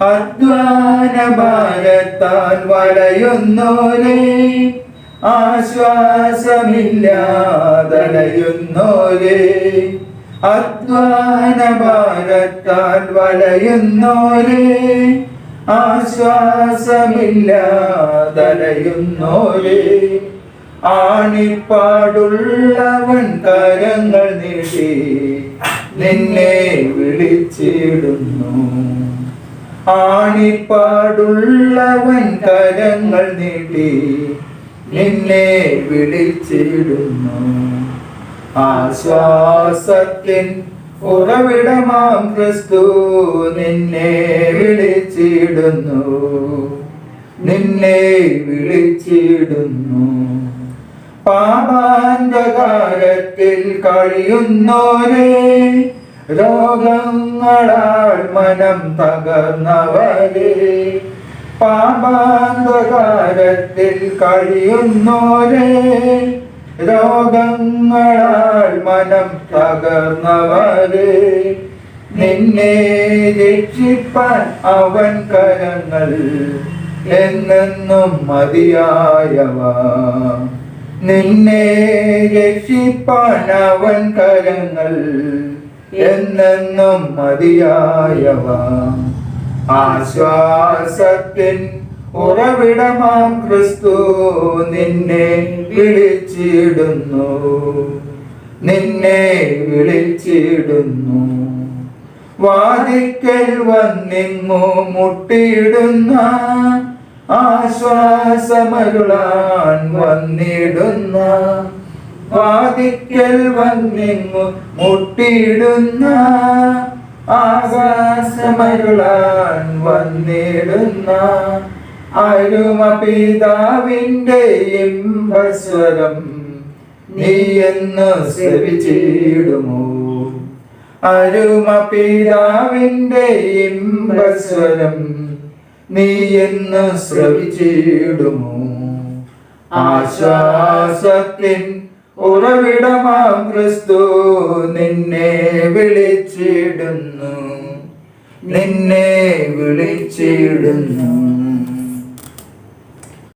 അധ്വാന ഭാരത്താൽ വളയുന്നോരെ ആശ്വാസമില്ലാതലയുന്നോരെ അധ്വാന ഭാരത്താൽ വലയുന്നോരേ ആശ്വാസമില്ലാതലയുന്നോരെ ആണിപ്പാടുള്ളവൻ കരങ്ങൾ നീട്ടി നിന്നെ വിളിച്ചിടുന്നു. ആണിപ്പാടുള്ളവൻ കരങ്ങൾ നീട്ടി നിന്നെ വിളിച്ചിടുന്നു. ആശ്വാസത്തിൻ ഉറവിടമാം ക്രിസ്തു നിന്നെ വിളിച്ചിടുന്നു. നിന്നെ വിളിച്ചിടുന്നു. പാപാന്തകാരത്തിൽ കഴിയുന്നോരേ രോഗങ്ങളാൽ മനം തകർന്നവരെ പാപാന്തകാരത്തിൽ കഴിയുന്നോരെ രോഗങ്ങളാൽ മനം തകർന്നവരെ നിന്നെ രക്ഷിപ്പാൻ അവൻ കരങ്ങൾ എന്നെന്നും മതിയായവ. നിന്നെ രക്ഷിപ്പാൻ അവൻ കരങ്ങൾ എന്നെന്നും മതിയായവ. ആശ്വാസത്തിൻ ഉറവിടമാം ക്രിസ്തു നിന്നെ വിളിച്ചിടുന്നു. നിന്നെ വിളിച്ചിടുന്നു. വാദിക്കൽ വന്നിങ്ങു മുട്ടിയിടുന്ന ആശ്വാസമരുളാൻ വന്നിടുന്ന വാദിക്കൽ വന്നിങ്ങു മുട്ടിയിടുന്ന ആകാശമരുളാൻ വന്നിടുന്ന അരുമ പിതാവിന്റെ ഇമ്പസ്വരം നീ എന്ന് ശ്രവിച്ചിടുമോ അരുമ പിതാവിന്റെ ഇമ്പസ്വരം നീ എന്ന് ശ്രവിച്ചിടുമോ ആശ്വാസത്തിൻ ഉറവിടമാം ക്രിസ്തു നിന്നെ വിളിച്ചിടുന്നു. നിന്നെ വിളിച്ചിടുന്നു.